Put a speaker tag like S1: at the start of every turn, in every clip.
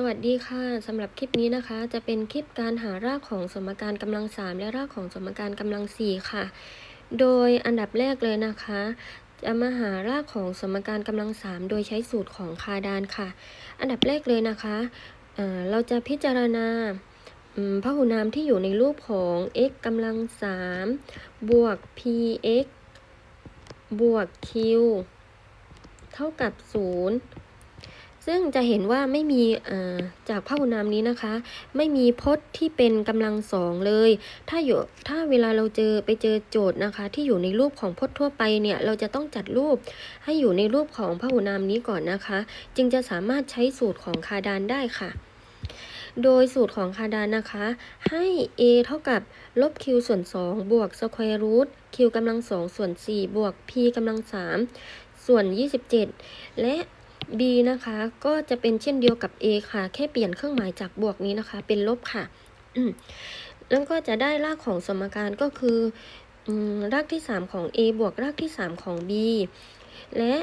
S1: สวัสดีค่ะสำหรับคลิปนี้นะคะ จะเป็นคลิปการหารากของสมการกำลังสามและรากของสมการกำลังสี่ค่ะ โดยอันดับแรกเลยนะคะ จะมาหารากของสมการกำลังสามโดยใช้สูตรของคาดานค่ะ อันดับแรกเลยนะคะเเราจะพิจารณาพหุนามที่อยู่ในรูปของ x กำลังสามบวก px บวก q เท่ากับศูนย์ ซึ่งจะเห็นว่าไม่มีจากพหุนามนี้นะคะ ไม่มีพจน์ที่เป็นกำลังสองเลย ถ้าอยู่ถ้าเวลาเราเจอไปเจอโจทย์นะคะ ที่อยู่ในรูปของพจน์ทั่วไปเนี่ยเราจะต้องจัดรูปให้อยู่ในรูปของพหุนามนี้ก่อนนะคะ จึงจะสามารถใช้สูตรของคาดานได้ค่ะโดยสูตรของคาดานนะคะ ให้ a เท่ากับลบ q ส่วน 2 บวก square root q กำลัง2ส่วน 4 บวก p กำลัง3ส่วน 27 และ b นะคะ ก็จะเป็นเช่นเดียวกับ a ค่ะ แค่เปลี่ยนเครื่องหมายจากบวกนี้นะคะ เป็นลบค่ะแล้วก็จะได้รากของสมการก็คืออรากที่ 3 ของ a บวกรากที่ 3 ของ b และ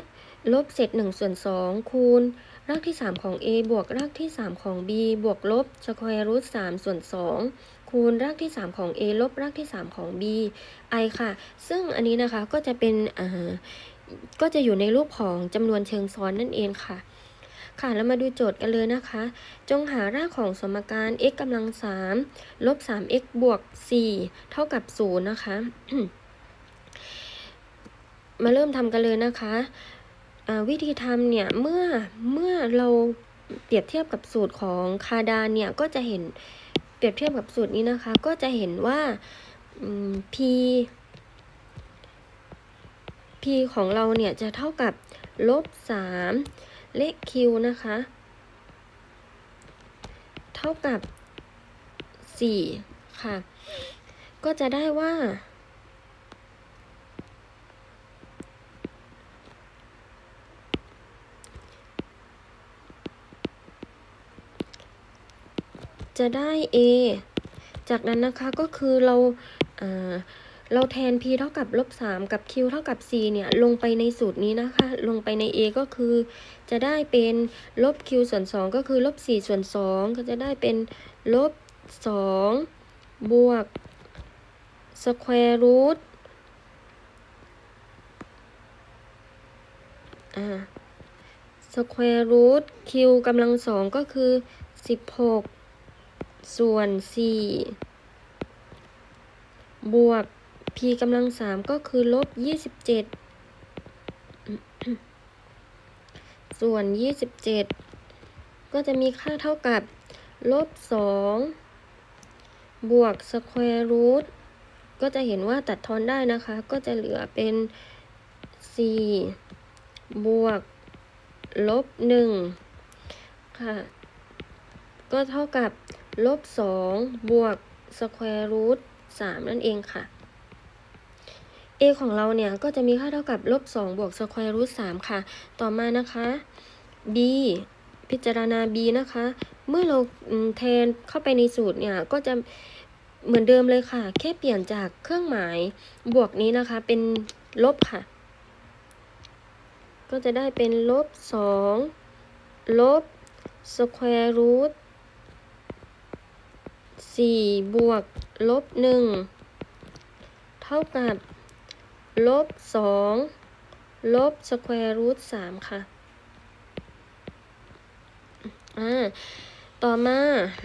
S1: ลบเศษ1ส่วน2คูณ รากที่ 3 ของ a บวกรากที่ 3 ของ b บวกลบสแควร์รูท3ส่วน 2 คูณรากที่ 3 ของ a ลบรากที่ 3 ของ b i ค่ะ ซึ่งอันนี้นะคะก็จะเป็นอ่า ก็จะอยู่ในรูปของจำนวนเชิงซ้อนนั่นเองค่ะ ค่ะแล้วมาดูโจทย์กันเลยนะคะ จงหารากของสมการ x กำลัง3ลบ 3x บวก 4 เท่ากับ 0 นะคะ มาเริ่มทำกันเลยนะคะวิธีทำเนี่ยเมื่อเมื่อเราเปรียบเทียบกับสูตรของคาดานเนี่ยก็จะเห็นเปรียบเทียบกับสูตรนี้นะคะ ก็จะเห็นว่า p p ของเราเนี่ยจะเท่ากับลบ3เลข q นะคะ เท่ากับ4ค่ะ ก็จะได้ว่า จะได้ a จากนั้นนะคะก็คือเราอ่า เราแทน p เท่ากับลบ3กับ q เท่ากับ4เนี่ยลงไปในสูตรนี้นะคะ ลงไปใน a ก็คือ จะได้เป็นลบ q ส่วน 2 ก็คือลบ4ส่วน 2 ก็จะได้เป็นลบ 2 บวก square root อ่า square root q กำลังสองก็คือ 16 ส่วน 4 บวก p กำลังสามก็คือลบ27ส่วน27ก็จะมีค่าเท่ากับลบ2บวก square root ก็จะเห็นว่าตัดทอนได้นะคะ ก็จะเหลือเป็น 4 บวก ลบ 1 ค่ะ ก็เท่ากับ ลบ 2 บวก square root 3นั่นเองค่ะ a ของเราเนี่ยก็จะมีค่าเท่ากับลบ2บวก square root 3ค่ะ ต่อมานะคะ b พิจารณา b นะคะ เมื่อเราแทนเข้าไปในสูตรเนี่ยก็จะเหมือนเดิมเลยค่ะ แค่เปลี่ยนจากเครื่องหมายบวกนี้นะคะ เป็นลบค่ะ ก็จะได้เป็นลบ2ลบ square root 4บวกลบ1เท่ากับ ลบ2ลบ square root 3ค่ะ อ่า ต่อมา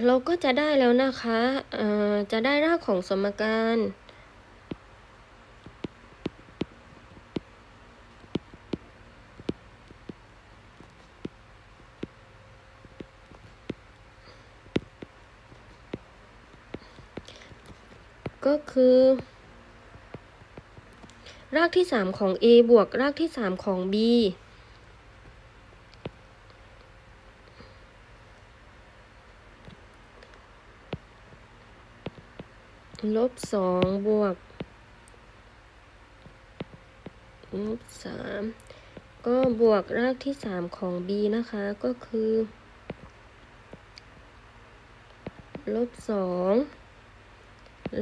S1: เราก็จะได้แล้วนะคะเอ่อจะได้รากของสมการก็คือ รากที่ 3 ของ a บวกรากที่ 3 ของ b ลบสองบวกลบสามก็บวกรากที่สามของ b นะคะ ก็คือ ลบสอง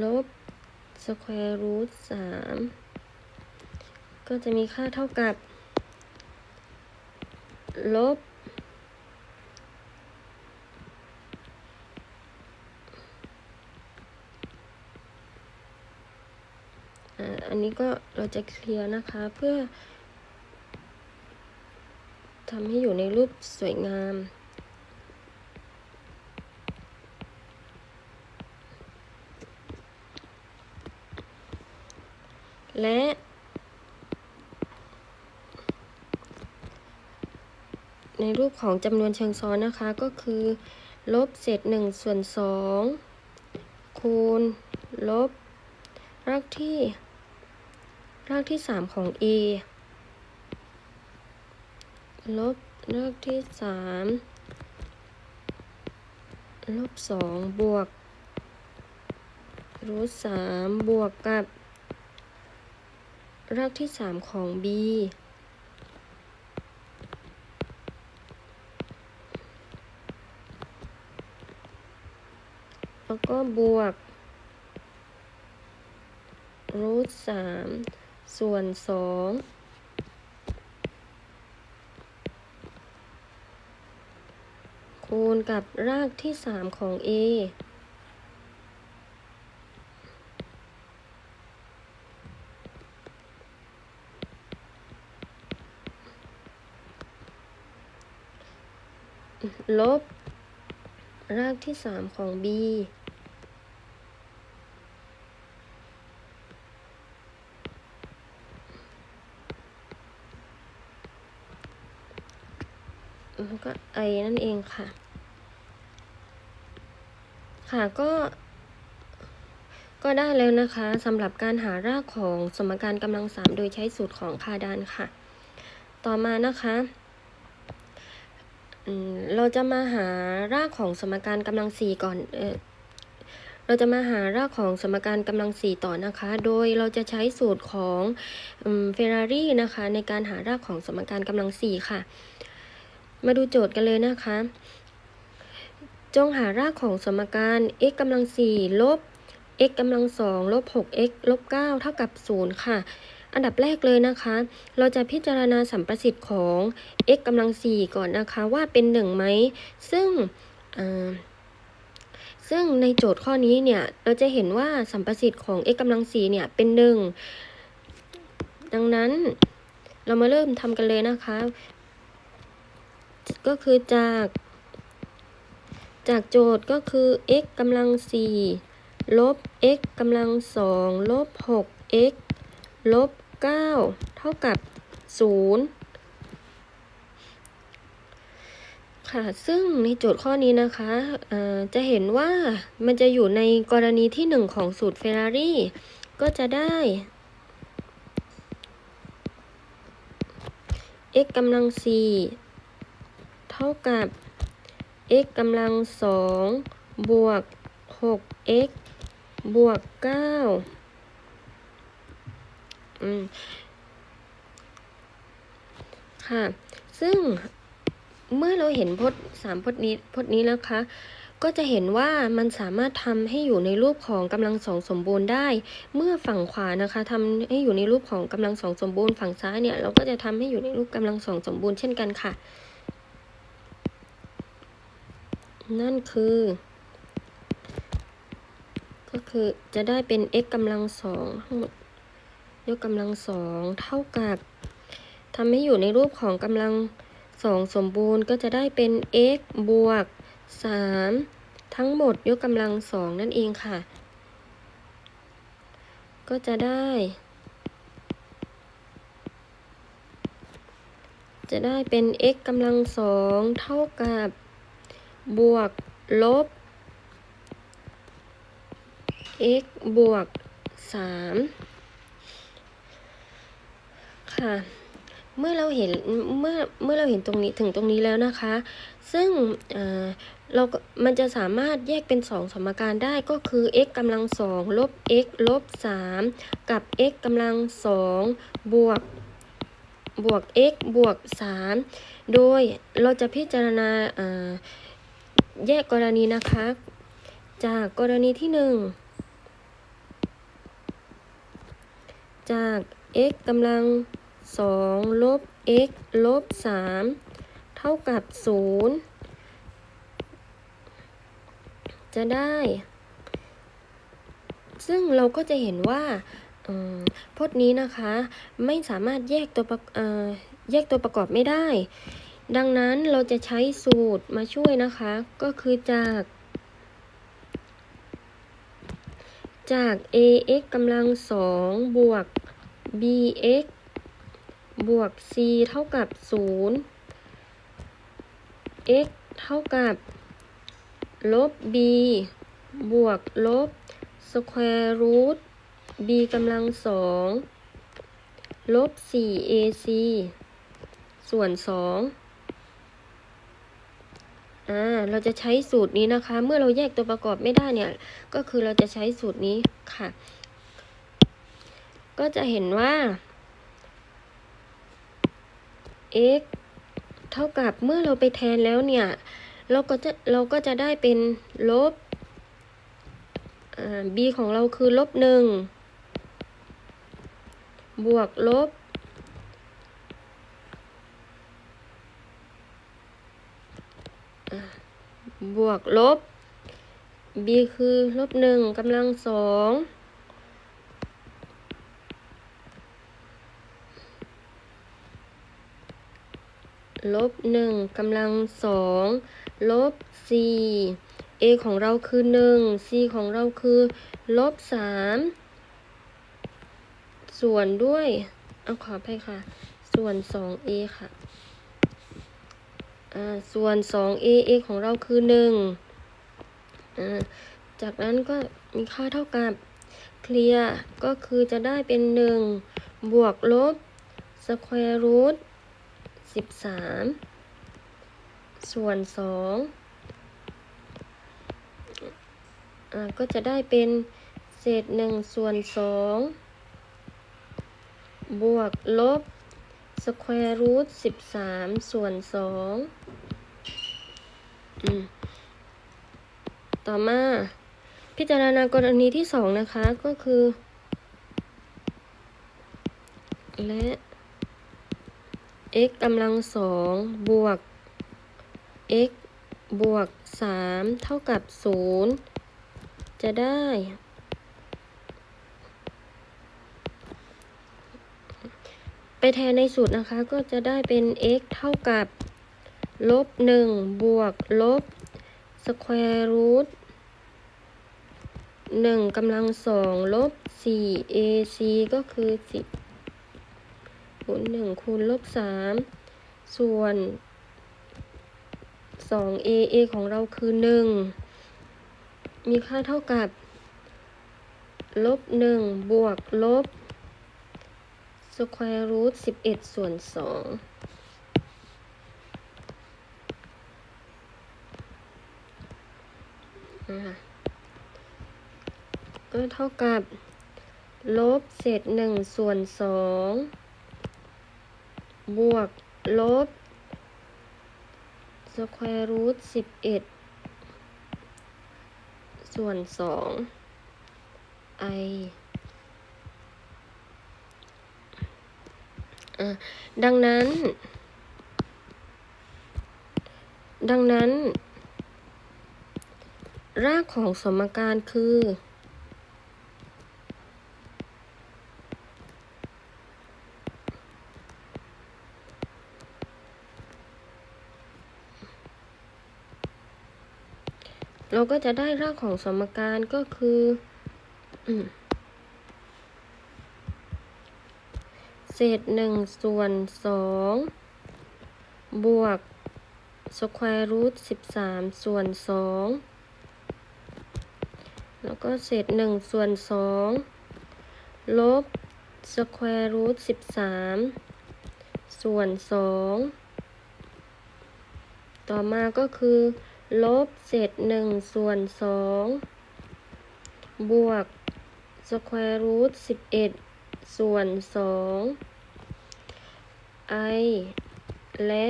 S1: ลบ square root สาม ก็จะมีค่าเท่ากับ ลบ อันนี้ก็เราจะเคลียร์นะคะเพื่อทำให้อยู่ในรูปสวยงามและ ในรูปของจำนวนเชิงซ้อนนะคะ ก็คือลบเศษ1ส่วน2คูณลบรากที่ รากที่ 3 ของ a ลบรากที่ 3 ลบ 2 บวกรูท3บวกกับ รากที่ 3 ของ b แล้วก็บวกรูทสามส่วนสองคูณกับรากที่สามของ a ลบ รากที่สามของ b ก็ไอนั่นเองค่ะ ค่ะก็ก็ได้แล้วนะคะสำหรับการหารากของสมการกำลังสามโดยใช้สูตรของคาดานค่ะ ต่อมานะคะเราจะมาหารากของสมการกำลังสี่ก่อนเออเราจะมาหารากของสมการกำลังสี่ต่อนะคะ โดยเราจะใช้สูตรของเฟอร์รารี่นะคะในการหารากของสมการกำลังสี่ค่ะ มาดูโจทย์กันเลยนะคะ จงหารากของสมการ x กำลังสี่ลบ x กำลังสองลบ 6x ลบ 9 เท่ากับ 0 ค่ะ อันดับแรกเลยนะคะ เราจะพิจารณาสัมประสิทธิ์ของ x กำลังสี่ก่อนนะคะว่าเป็น1ไหม ซึ่งซึ่งในโจทย์ข้อนี้เนี่ย เราจะเห็นว่าสัมประสิทธิ์ของ x กำลังสี่เนี่ยเป็น1ดังนั้นเรามาเริ่มทำกันเลยนะคะ ก็คือจาก จากโจทย์ก็คือ x กำลังสี่ลบ x กำลังสองลบ 6x ลบ 9 เท่ากับ 0 ค่ะ ซึ่งในโจทย์ข้อนี้นะคะะจะเห็นว่ามันจะอยู่ในกรณีที่ 1 ของสูตรเฟรารี่ก็จะได้ x กำลัง4 ท่ากับ x กำลังสองบวก 6x บวก9อืมค่ะ ซึ่งเมื่อเราเห็นพจน์สามพจน์นี้พจน์นี้นะคะ ก็จะเห็นว่ามันสามารถทำให้อยู่ในรูปของกำลังสองสมบูรณ์ได้ เมื่อฝั่งขวานะคะทำให้อยู่ในรูปของกำลังสองสมบูรณ์ ฝั่งซ้ายเนี่ยเราก็จะทำให้อยู่ในรูปกำลังสองสมบูรณ์เช่นกันค่ะ นั่นคือ ก็คือจะได้เป็น x กำลังสองทั้งหมดยกกำลังสองเท่ากับทำให้อยู่ในรูปของกำลังสองสมบูรณ์ก็จะได้เป็น x บวกสามทั้งหมดยกกำลังสองนั่นเองค่ะ ก็จะได้ จะได้เป็น x กำลังสองเท่ากับ บวก ลบ x บวกสามค่ะ เมื่อเราเห็นเมื่อเมื่อเราเห็นตรงนี้ถึงตรงนี้แล้วนะคะ ซึ่งเเรา มันจะสามารถแยกเป็นสองสมการได้ก็คือ x กำลังสองลบ x ลบสามกับ x กำลังสองบวก บวก x บวกสามโดยเราจะพิจารณา แยกกรณีนะคะ จากกรณีที่หนึ่งจาก x กำลังสองลบ x ลบสามเท่ากับศูนย์จะได้ ซึ่งเราก็จะเห็นว่าพจน์นี้นะคะ ไม่สามารถแยกตัวแยกตัวประกอบไม่ได้ ดังนั้นเราจะใช้สูตรมาช่วยนะคะ ก็คือจาก จาก ax กำลังสองบวก bx บวก c เท่ากับ 0 x เท่ากับ ลบ b บวก ลบ square root b กำลังสอง ลบ 4ac ส่วน 2 อ่าเราจะใช้สูตรนี้นะคะ เมื่อเราแยกตัวประกอบไม่ได้เนี่ย ก็คือเราจะใช้สูตรนี้ค่ะ ก็จะเห็นว่า x เท่ากับเมื่อเราไปแทนแล้วเนี่ย เราก็จะเราก็จะได้เป็นลบอ่า b ของเราคือลบหนึ่งบวกลบ บวกลบ b คือลบหนึ่งกำลังสองลบหนึ่งกำลังสองลบ c a ของเราคือหนึ่ง c ของเราคือลบสามส่วนด้วย เอาขอไปค่ะ ส่วน 2a ค่ะอ่า ส่วน 2a a ของเราคือ1อ่าจากนั้นก็มีค่าเท่ากับเคลียร์ก็คือจะได้เป็น 1 บวกลบ square root 13 ส่วน2อก็จะได้เป็นเศษ1ส่วน2บวกลบ square root 13ส่วน2อืมต่อมา พิจารณากรณีที่2นะคะก็คือ และ x กำลังสองบวก x บวก3เท่ากับ0จะได้ ไปแทนในสูตรนะคะก็จะได้เป็น x เท่ากับลบ1บวกลบ square root 1กำลังสองลบ 4ac ก็คือ10คูณ1คูณลบ3ส่วน 2a a ของเราคือ1มีค่าเท่ากับลบ1บวกลบ square root 11ส่วน2นะคะก็เท่ากับ ลบเศษหนึ่งส่วนสองบวก ลบสแควร์รูทสิบเอ็ดส่วนสองไออะ ดังนั้น ดังนั้น รากของสมการคือ เราก็จะได้รากของสมการก็คือ อืม เศษหนึ่งส่วนสองบวกสแควรูทสิบสามส่วนสองแล้วก็เศษหนึ่งส่วนสองลบสแควรูทสิบสามส่วนสองต่อมาก็คือ ลบเศษหนึ่งส่วนสองบวกสแควร์รูทสิบเอ็ด ส่วนสองไอและ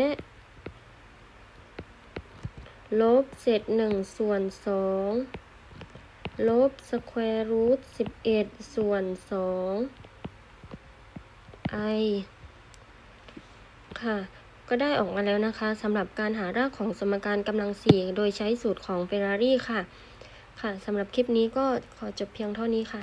S1: ลบเศษหนึ่งส่วนสองลบสแควร์รูทสิบเอ็ดส่วนสองไอค่ะ ก็ได้ออกมาแล้วนะคะสำหรับการหารากของสมการกำลังสี่โดยใช้สูตรของเฟรารี่ค่ะ ค่ะสำหรับคลิปนี้ก็ขอจบเพียงเท่านี้ค่ะ